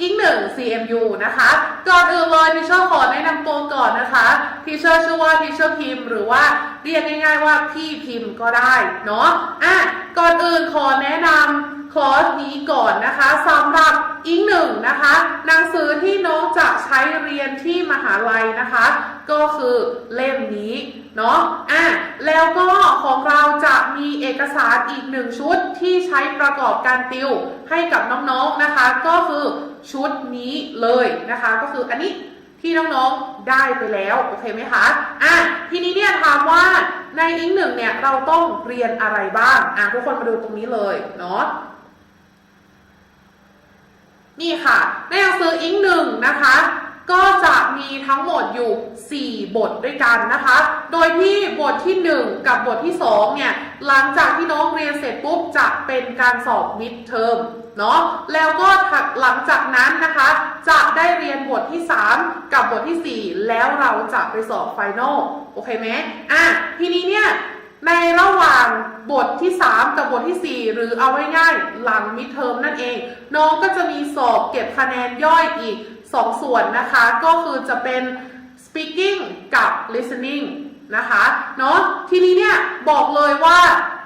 อีกหนึ่ง CMU นะคะก่อนอื่นเลยทิเชอร์ขอแนะนำตัวก่อนนะคะทิเชอร์ชื่อว่าทิเชอร์พิมพ์ หรือว่าเรียกง่าย ๆ ว่าพี่พิมพ์ก็ได้เนาะอะก่อนอื่นขอแนะนำคอร์สนี้ก่อนนะคะสำหรับอีกหนึ่งนะคะหนังสือที่น้องจะใช้เรียนที่มหาลัยนะคะ ก็คือเล่มนี้เนาะอะแล้วก็ของเราจะมีเอกสารอีกหนึ่งชุดที่ใช้ประกอบการติวให้กับน้องๆนะคะ ก็คือ ชุดนี้เลยนะคะ ก็คืออันนี้ที่น้องๆได้ไปแล้วโอเคไหมคะอะทีนี้เนี่ยถามว่าในอิงหนึ่งเนี่ยเราต้องเรียนอะไรบ้างอะทุกคนมาดูตรงนี้เลยเนาะนี่ค่ะในหนังสืออิงหนึ่งนะคะ ก็จะ มีทั้งหมดอยู่ 4 บทด้วยกันนะคะ โดยที่บทที่ 1 กับบทที่ 2 เนี่ย หลังจากที่น้องเรียนเสร็จปุ๊บจะเป็นการสอบมิดเทอมเนาะแล้วก็หลังจากนั้นนะคะ จะได้เรียนบทที่ 3 กับบทที่ 4 แล้วเราจะไปสอบไฟนอลโอเคไหมอะทีนี้เนี่ยในระหว่างบทที่ 3 กับบทที่ 4 หรือเอาไว้ง่ายๆหลังมิดเทอมนั่นเอง น้องก็จะมีสอบเก็บคะแนนย่อยอีก 2ส่วนนะคะ ก็คือจะเป็น speaking กับ listening นะคะเนาะทีนี้เนี่ยบอกเลยว่า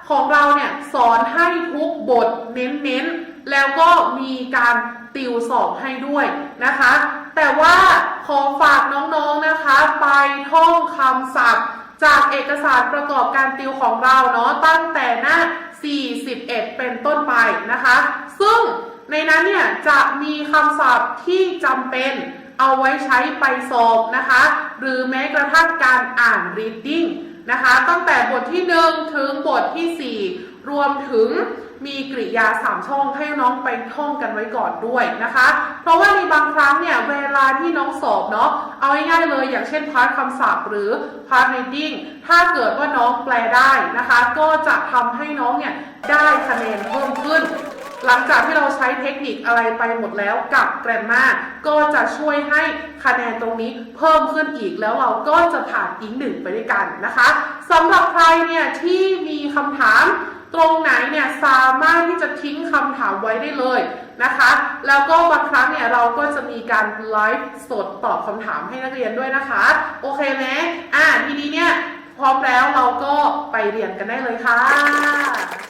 ของเราเนี่ยสอนให้ทุกบทเน้นๆ แล้วก็มีการติวสอบให้ด้วยนะคะ แต่ว่าขอฝากน้องๆนะคะ ไปท่องคำศัพท์ จากเอกสารประกอบการติวของเราเนาะตั้งแต่หน้า 41 เป็นต้นไปนะคะ ซึ่ง ในนั้นเนี่ยจะมีคำศัพท์ที่จำเป็นเอาไว้ใช้ไปสอบนะคะ หรือแม้กระทั่งการอ่าน reading นะคะ ตั้งแต่บทที่ 1 ถึงบทที่ 4 รวมถึงมีกริยา3ช่องให้น้องไปท่องกันไว้ก่อนด้วยนะคะ เพราะว่าในบางครั้งเนี่ยเวลาที่น้องสอบเนาะเอาง่ายๆเลยอย่างเช่นพาร์ทคำศัพท์หรือพาร์ท reading ถ้าเกิดว่าน้องแปลได้นะคะ ก็จะทำให้น้องเนี่ยได้คะแนนเพิ่มขึ้น หลังจากที่เราใช้เทคนิคอะไรไปหมดแล้วกับแกรมมาก็จะช่วยให้คะแนนตรงนี้เพิ่มขึ้นอีกแล้วเราก็จะผ่านอีกหนึ่งไปด้วยกันนะคะสำหรับใครเนี่ยที่มีคำถามตรงไหนเนี่ยสามารถที่จะทิ้งคำถามไว้ได้เลยนะคะ แล้วก็บางครั้งเนี่ยเราก็จะมีการไลฟ์สดตอบคำถามให้นักเรียนด้วยนะคะ โอเคไหมอ่าทีนี้เนี่ยพร้อมแล้วเราก็ไปเรียนกันได้เลยค่ะ